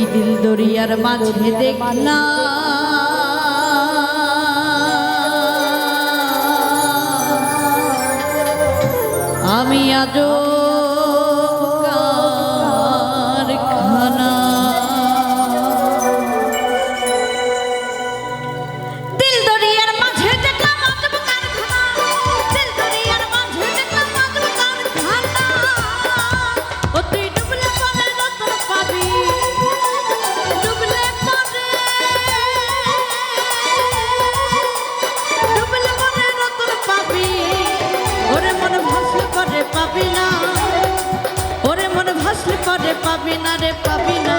ওই দিল দরিয়ার মাঝে দেখনা আমি আজও না। রে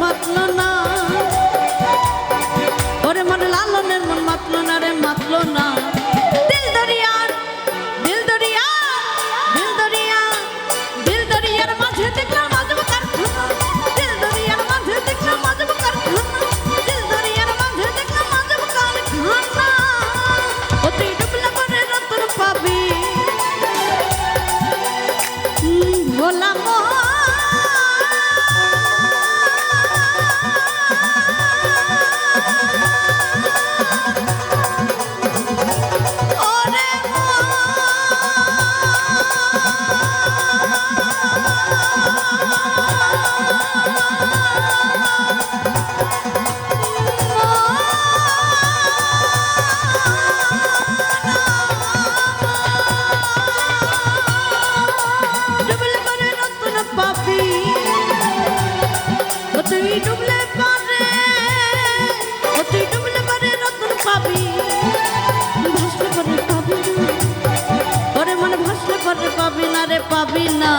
মাতল না। পাবি না রে পাবি না।